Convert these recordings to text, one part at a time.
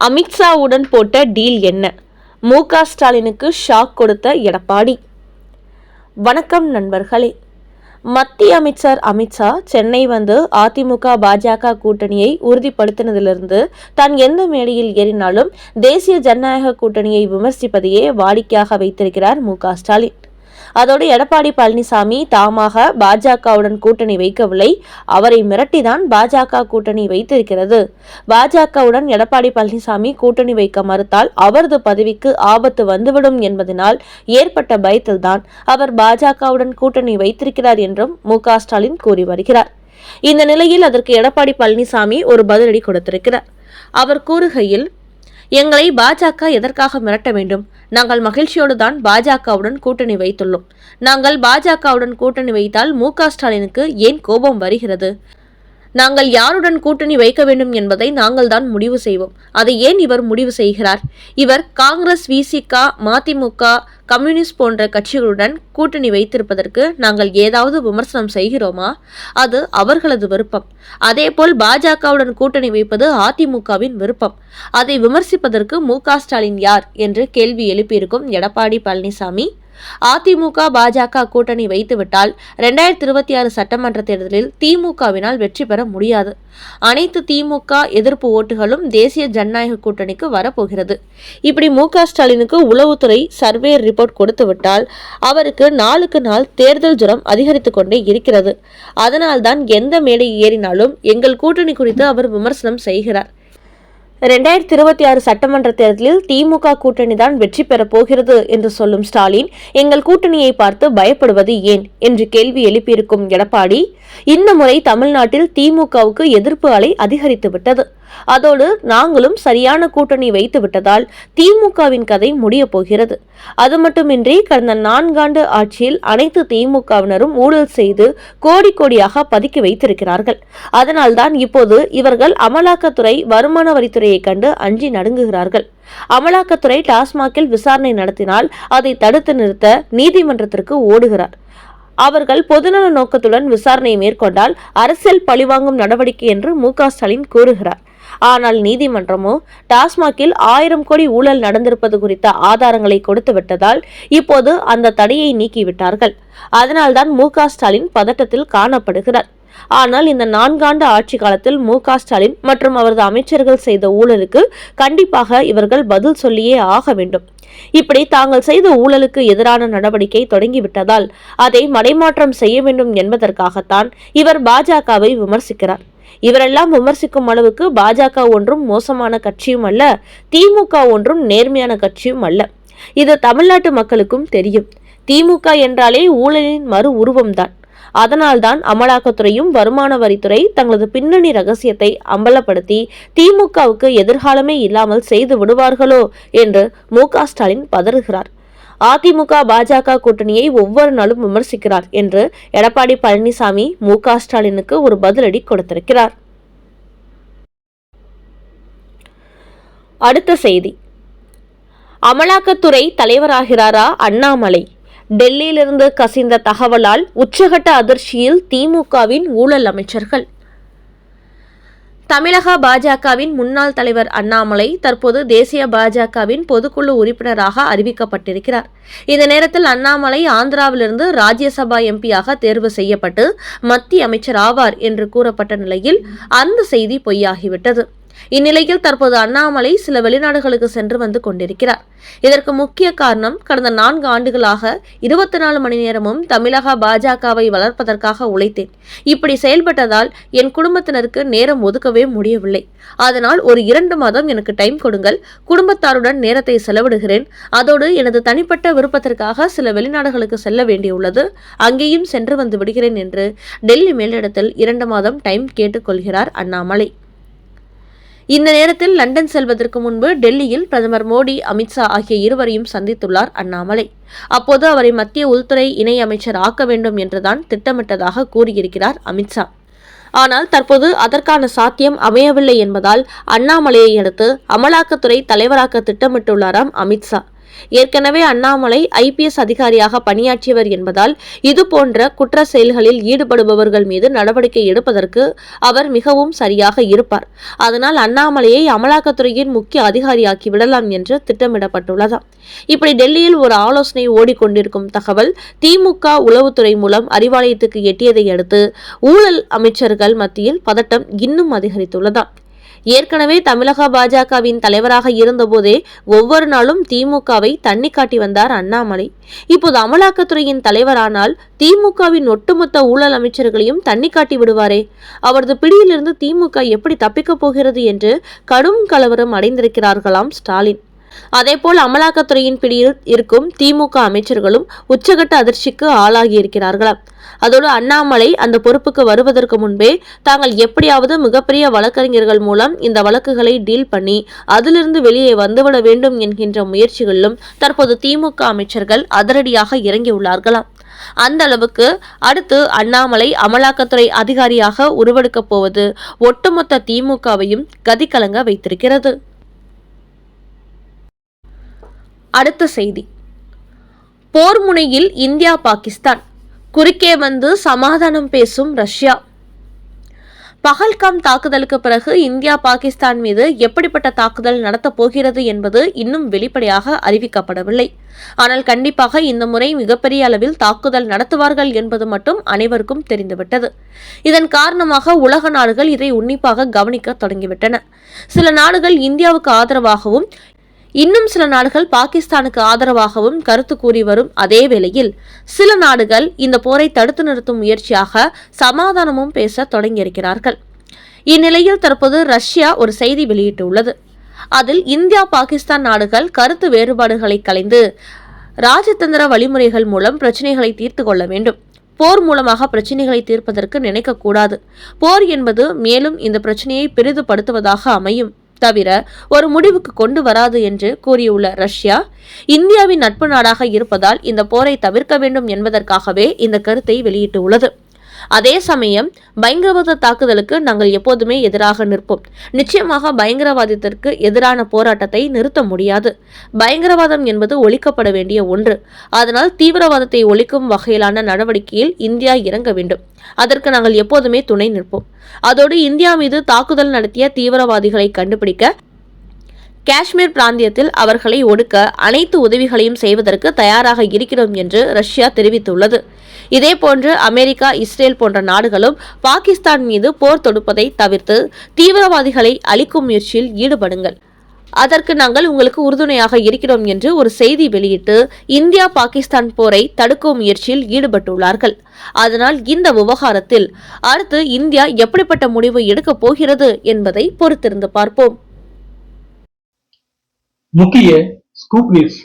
அமித்ஷாவுடன் போட்ட டீல் என்ன? மு. க. ஸ்டாலினுக்கு ஷாக் கொடுத்த எடப்பாடி. வணக்கம் நண்பர்களே. மத்திய அமைச்சர் அமித்ஷா சென்னை வந்து அதிமுக பாஜக கூட்டணியை உறுதிப்படுத்தினதிலிருந்து தான் எந்த மேடையில் ஏறினாலும் தேசிய ஜனநாயக கூட்டணியை விமர்சிப்பதையே வாடிக்கையாக வைத்திருக்கிறார் மு. க. ஸ்டாலின். அதோடு எடப்பாடி பழனிசாமி தாமாக பாஜகவுடன் கூட்டணி வைக்கவில்லை. அவரை மிரட்டிதான் பாஜக கூட்டணி வைத்திருக்கிறது. பாஜகவுடன் எடப்பாடி பழனிசாமி கூட்டணி வைக்க மறுத்தால் அவரது பதவிக்கு ஆபத்து வந்துவிடும் என்பதனால் ஏற்பட்ட பயத்தில்தான் அவர் பாஜகவுடன் கூட்டணி வைத்திருக்கிறார் என்றும் மு ஸ்டாலின் கூறி வருகிறார். இந்த நிலையில் அதற்கு எடப்பாடி பழனிசாமி ஒரு பதிலடி கொடுத்திருக்கிறார். அவர் கூறுகையில் எங்களை பாஜக எதற்காக மிரட்ட வேண்டும்? நாங்கள் மகிழ்ச்சியோடு தான் பாஜகவுடன் கூட்டணி வைத்துள்ளோம். நாங்கள் பாஜகவுடன் கூட்டணி வைத்தால் மு ஸ்டாலினுக்கு ஏன் கோபம் வருகிறது? நாங்கள் யாருடன் கூட்டணி வைக்க வேண்டும் என்பதை நாங்கள் தான் முடிவு செய்வோம். அதை ஏன் இவர் முடிவு செய்கிறார்? இவர் காங்கிரஸ் விசிக மதிமுக கம்யூனிஸ்ட் போன்ற கட்சிகளுடன் கூட்டணி வைத்திருப்பதற்கு நாங்கள் ஏதாவது விமர்சனம் செய்கிறோமா? அது அவர்களது விருப்பம். அதேபோல் பாஜகவுடன் கூட்டணி வைப்பது அதிமுகவின் விருப்பம். அதை விமர்சிப்பதற்கு மு ஸ்டாலின் யார்? என்று கேள்வி எழுப்பியிருக்கும் எடப்பாடி பழனிசாமி. அதிமுக பாஜக கூட்டணி வைத்துவிட்டால் இரண்டாயிரத்தி இருபத்தி ஆறு சட்டமன்ற தேர்தலில் திமுகவினால் வெற்றி பெற முடியாது. அனைத்து திமுக எதிர்ப்பு ஓட்டுகளும் தேசிய ஜனநாயக கூட்டணிக்கு வரப்போகிறது. இப்படி மு க ஸ்டாலினுக்கு உளவுத்துறை சர்வே ரிப்போர்ட் கொடுத்துவிட்டால் அவருக்கு நாளுக்கு நாள் தேர்தல் ஜுரம் அதிகரித்து கொண்டே இருக்கிறது. அதனால்தான் எந்த மேடை ஏறினாலும் எங்கள் கூட்டணி குறித்து அவர் விமர்சனம் செய்கிறார். ரெண்டாயிரத்தி இருபத்தி ஆறு சட்டமன்ற தேர்தலில் திமுக கூட்டணி தான் வெற்றி பெறப் போகிறது என்று சொல்லும் ஸ்டாலின் எங்கள் கூட்டணியை பார்த்து பயப்படுவது ஏன் என்று கேள்வி எழுப்பியிருக்கும் எடப்பாடி இந்த முறை தமிழ்நாட்டில் திமுகவுக்கு எதிர்ப்பு அலை அதிகரித்து விட்டது அதோடு நாங்களும் சரியான கூட்டணி வைத்து விட்டதால் திமுகவின் கதை முடியப் போகிறது. அது மட்டுமின்றி கடந்த நான்காண்டு ஆட்சியில் அனைத்து திமுகவினரும் ஊழல் செய்து கோடி கோடியாக பதுக்கி வைத்திருக்கிறார்கள். அதனால்தான் இப்போது இவர்கள் அமலாக்கத்துறை வருமான வரித்துறையை கண்டு அஞ்சி நடுங்குகிறார்கள். அமலாக்கத்துறை டாஸ்மாகில் விசாரணை நடத்தினால் அதை தடுத்து நிறுத்த நீதிமன்றத்திற்கு ஓடுகிறார். அவர்கள் பொதுநல நோக்கத்துடன் விசாரணை மேற்கொண்டால் அரசியல் பழிவாங்கும் நடவடிக்கை என்று மு ஸ்டாலின் கூறுகிறார். ஆனால் நீதிமன்றமோ டாஸ்மாகில் ஆயிரம் கோடி ஊழல் நடந்திருப்பது குறித்த ஆதாரங்களை கொடுத்து விட்டதால் இப்போது அந்த தடையை நீக்கிவிட்டார்கள். அதனால்தான் மு ஸ்டாலின் பதட்டத்தில் காணப்படுகிறார். ஆனால் இந்த நான்காண்டு ஆட்சி காலத்தில் மு ஸ்டாலின் மற்றும் அவரது அமைச்சர்கள் செய்த ஊழலுக்கு கண்டிப்பாக இவர்கள் பதில் சொல்லியே ஆக வேண்டும். இப்படி தாங்கள் செய்த ஊழலுக்கு எதிரான நடவடிக்கை தொடங்கிவிட்டதால் அதை மடைமாற்றம் செய்ய வேண்டும் என்பதற்காகத்தான் இவர் பாஜகவை விமர்சிக்கிறார். இவரெல்லாம் விமர்சிக்கும் அளவுக்கு பாஜக ஒன்றும் மோசமான கட்சியும் அல்ல திமுக ஒன்றும் நேர்மையான கட்சியும் அல்ல. இது தமிழ்நாட்டு மக்களுக்கும் தெரியும். திமுக என்றாலே ஊழலின் மறு உருவம்தான். அதனால்தான் அமலாக்கத்துறையும் வருமான வரித்துறை தங்களது பின்னணி ரகசியத்தை அம்பலப்படுத்தி திமுகவுக்கு எதிர்காலமே இல்லாமல் செய்து விடுவார்களோ என்று மு ஸ்டாலின் பதறுகிறார். அதிமுக பாஜக கூட்டணியை ஒவ்வொரு நாளும் விமர்சிக்கிறார் என்று எடப்பாடி பழனிசாமி மு ஸ்டாலினுக்கு ஒரு பதிலடி கொடுத்திருக்கிறார். அடுத்த செய்தி. அமலாக்கத்துறை தலைவராகிறாரா அண்ணாமலை? டெல்லியிலிருந்து கசிந்த தகவலால் உச்சகட்ட அதிர்ச்சியில் திமுகவின் ஊழல் அமைச்சர்கள். தமிழக பாஜகவின் முன்னாள் தலைவர் அண்ணாமலை தற்போது தேசிய பாஜகவின் பொதுக்குழு உறுப்பினராக அறிவிக்கப்பட்டிருக்கிறார். இந்த நேரத்தில் அண்ணாமலை ஆந்திராவிலிருந்து ராஜ்யசபா எம்பியாக தேர்வு செய்யப்பட்டு மத்திய அமைச்சர் ஆவார் என்று கூறப்பட்ட நிலையில் அந்த செய்தி பொய்யாகிவிட்டது. இந்நிலையில் தற்போது அண்ணாமலை சில வெளிநாடுகளுக்கு சென்று வந்து கொண்டிருக்கிறார். இதற்கு முக்கிய காரணம் கடந்த நான்கு ஆண்டுகளாக இருபத்தி நாலு மணி நேரமும் தமிழக பாஜகவை வளர்ப்பதற்காக உழைத்தேன். இப்படி செயல்பட்டதால் என் குடும்பத்தினருக்கு நேரம் ஒதுக்கவே முடியவில்லை. அதனால் ஒரு இரண்டு மாதம் எனக்கு டைம் கொடுங்கள். குடும்பத்தாருடன் நேரத்தை செலவிடுகிறேன். அதோடு எனது தனிப்பட்ட விருப்பத்திற்காக சில வெளிநாடுகளுக்கு செல்ல வேண்டியுள்ளது. அங்கேயும் சென்று வந்து விடுகிறேன் என்று டெல்லி மேலிடத்தில் இரண்டு மாதம் டைம் கேட்டுக்கொள்கிறார் அண்ணாமலை. இந்த நேரத்தில் லண்டன் செல்வதற்கு முன்பு டெல்லியில் பிரதமர் மோடி அமித்ஷா ஆகிய இருவரையும் சந்தித்துள்ளார் அண்ணாமலை. அப்போது அவரை மத்திய உள்துறை இணை அமைச்சர் ஆக்க வேண்டும் என்றுதான் திட்டமிட்டதாக கூறியிருக்கிறார் அமித்ஷா ஆனால் தற்போது அதற்கான சாத்தியம் அமையவில்லை என்பதால் அண்ணாமலையை அடுத்து அமலாக்கத்துறை தலைவராக்க திட்டமிட்டுள்ளாராம் அமித்ஷா ஏற்கனவே அண்ணாமலை ஐபிஎஸ் அதிகாரியாக பணியாற்றியவர் என்பதால் இது போன்ற குற்ற செயல்களில் ஈடுபடுபவர்கள் மீது நடவடிக்கை எடுப்பதற்கு அவர் மிகவும் சரியாக இருப்பார். அதனால் அண்ணாமலையை அமலாக்கத்துறையின் முக்கிய அதிகாரியாக்கி விடலாம் என்று திட்டமிடப்பட்டுள்ளதாம். இப்படி டெல்லியில் ஒரு ஆலோசனை ஓடிக்கொண்டிருக்கும் தகவல் திமுக உளவுத்துறை மூலம் அறிவாலயத்துக்கு எட்டியதை அடுத்து ஊழல் அமைச்சர்கள் மத்தியில் பதட்டம் இன்னும் அதிகரித்துள்ளதாம். ஏற்கனவே தமிழக பாஜகவின் தலைவராக இருந்தபோதே ஒவ்வொரு நாளும் திமுகவை தண்ணி காட்டி வந்தார் அண்ணாமலை. இப்போது அமலாக்கத்துறையின் தலைவரானால் திமுகவின் ஒட்டுமொத்த ஊழல் அமைச்சர்களையும் தண்ணி காட்டி விடுவாரே. அவரது பிடியிலிருந்து திமுக எப்படி தப்பிக்கப் போகிறது என்று கடும் கலவரம் அடைந்திருக்கிறார்களாம் ஸ்டாலின். அதேபோல் அமலாக்கத்துறையின் பிடியில் இருக்கும் திமுக அமைச்சர்களும் உச்சகட்ட அதிர்ச்சிக்கு ஆளாகி இருக்கிறார்களாம் அதோடு அண்ணாமலை அந்த பொறுப்புக்கு வருவதற்கு முன்பே தாங்கள் எப்படியாவது மிகப்பெரிய வழக்கறிஞர்கள் மூலம் இந்த வழக்குகளை டீல் பண்ணி அதிலிருந்து வெளியே வந்துவிட வேண்டும் என்கின்ற முயற்சிகளிலும் தற்போது திமுக அமைச்சர்கள் அதிரடியாக இறங்கியுள்ளார்களாம் அந்த அளவுக்கு அடுத்து அண்ணாமலை அமலாக்கத்துறை அதிகாரியாக உருவெடுக்கப் போவது ஒட்டுமொத்த திமுகவையும் கதிகலங்க வைத்திருக்கிறது. அடுத்த செய்தி. போர் முனையில் இந்தியா பாகிஸ்தான். குறுக்கே வந்து சமாதானம் பேசும் ரஷ்யா. பகல்காம் தாக்குதலுக்கு பிறகு இந்தியா பாகிஸ்தான் மீது எப்படிப்பட்ட தாக்குதல் நடத்தப் போகிறது என்பது இன்னும் வெளிப்படையாக அறிவிக்கப்படவில்லை. ஆனால் கண்டிப்பாக இந்த முறை மிகப்பெரிய அளவில் தாக்குதல் நடத்துவார்கள் என்பது மட்டும் அனைவருக்கும் தெரிந்துவிட்டது. இதன் காரணமாக உலக நாடுகள் இதை உன்னிப்பாக கவனிக்க தொடங்கிவிட்டன. சில நாடுகள் இந்தியாவுக்கு ஆதரவாகவும் இன்னும் சில நாடுகள் பாகிஸ்தானுக்கு ஆதரவாகவும் கருத்து கூறி வரும் அதே வேளையில் சில நாடுகள் இந்த போரை தடுத்து நிறுத்தும் முயற்சியாக சமாதானமும் பேச தொடங்கியிருக்கிறார்கள். இந்நிலையில் தற்போது ரஷ்யா ஒரு செய்தி வெளியிட்டுள்ளது. அதில் இந்தியா பாகிஸ்தான் நாடுகள் கருத்து வேறுபாடுகளை கலைந்து ராஜதந்திர வழிமுறைகள் மூலம் பிரச்சனைகளை தீர்த்து கொள்ள வேண்டும். போர் மூலமாக பிரச்சனைகளை தீர்ப்பதற்கு நினைக்கக்கூடாது. போர் என்பது மேலும் இந்த பிரச்சனையை பெரிதுபடுத்துவதாக அமையும். தவிர ஒரு முடிவுக்கு கொண்டு வராது என்று கூறியுள்ள ரஷ்யா இந்தியாவின் நட்பு நாடாக இருப்பதால் இந்த போரை தவிர்க்க வேண்டும் என்பதற்காகவே இந்த கருத்தை வெளியிட்டுள்ளது. அதே சமயம் பயங்கரவாத தாக்குதலுக்கு நாங்கள் எப்போதுமே எதிராக நிற்போம். நிச்சயமாக பயங்கரவாதத்திற்கு எதிரான போராட்டத்தை நிறுத்த முடியாது. பயங்கரவாதம் என்பது ஒழிக்கப்பட வேண்டிய ஒன்று. அதனால் தீவிரவாதத்தை ஒழிக்கும் வகையிலான நடவடிக்கையில் இந்தியா இறங்க வேண்டும். அதற்கு நாங்கள் எப்போதுமே துணை நிற்போம். அதோடு இந்தியா மீது தாக்குதல் நடத்திய தீவிரவாதிகளை கண்டுபிடிக்க காஷ்மீர் பிராந்தியத்தில் அவர்களை ஒடுக்க அனைத்து உதவிகளையும் செய்வதற்கு தயாராக இருக்கிறோம் என்று ரஷ்யா தெரிவித்துள்ளது. இதேபோன்று அமெரிக்கா இஸ்ரேல் போன்ற நாடுகளும் பாகிஸ்தான் மீது போர் தொடுப்பதை தவிர்த்து தீவிரவாதிகளை அழிக்கும் முயற்சியில் ஈடுபடுங்கள். அதற்கு நாங்கள் உங்களுக்கு உறுதுணையாக இருக்கிறோம் என்று ஒரு செய்தி வெளியிட்டு இந்தியா பாகிஸ்தான் போரை தடுக்கும் முயற்சியில் ஈடுபட்டுள்ளார்கள். அதனால் இந்த விவகாரத்தில் அடுத்து இந்தியா எப்படிப்பட்ட முடிவு எடுக்கப் போகிறது என்பதை பொறுத்திருந்து பார்ப்போம். முக்கிய ஸ்கூப் நியூஸ்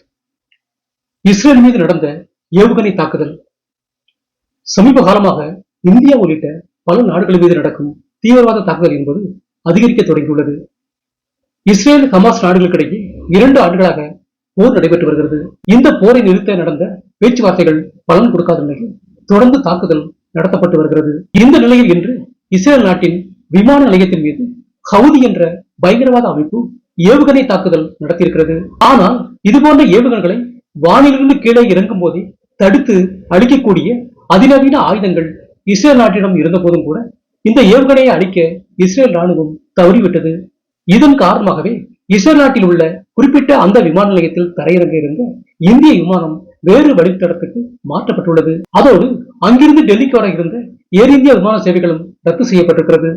இஸ்ரேல் மீது நடந்த ஏவுகணை தாக்குதல். சமீப காலமாக இந்தியா உள்ளிட்ட பல நாடுகள் மீது நடக்கும் தீவிரவாத தாக்குதல் என்பது அதிகரிக்க தொடங்கியுள்ளது. இஸ்ரேல் ஹமாஸ் நாடுகளுக்கிடையே இரண்டு ஆண்டுகளாக போர் நடைபெற்று வருகிறது. இந்த போரை நிறுத்த நடந்த பேச்சுவார்த்தைகள் பலன் கொடுக்காத நிலையில் தொடர்ந்து தாக்குதல் நடத்தப்பட்டு வருகிறது. இந்த நிலையில் இன்று இஸ்ரேல் நாட்டின் விமான நிலையத்தின் மீது ஹவுதி என்ற பயங்கரவாத அமைப்பு ஏவுகணை தாக்குதல் நடத்தியிருக்கிறது. ஆனால் இதுபோன்ற ஏவுகணைகளை வானிலிருந்து கீழே இறங்கும் போதே தடுத்து அழிக்கக்கூடிய அதிநவீன ஆயுதங்கள் இஸ்ரேல் நாட்டிடம் இருந்த போதும் கூட இந்த ஏவுகணையை அழிக்க இஸ்ரேல் ராணுவம் தவறிவிட்டது. இதன் காரணமாகவே இஸ்ரேல் நாட்டில் உள்ள குறிப்பிட்ட அந்த விமான நிலையத்தில் தரையிறங்க இருந்த இந்திய விமானம் வேறு வழித்தடத்துக்கு மாற்றப்பட்டுள்ளது. அதோடு அங்கிருந்து டெல்லிக்கு வர இருந்த ஏர் இந்தியா விமான சேவைகளும் ரத்து செய்யப்பட்டிருக்கிறது.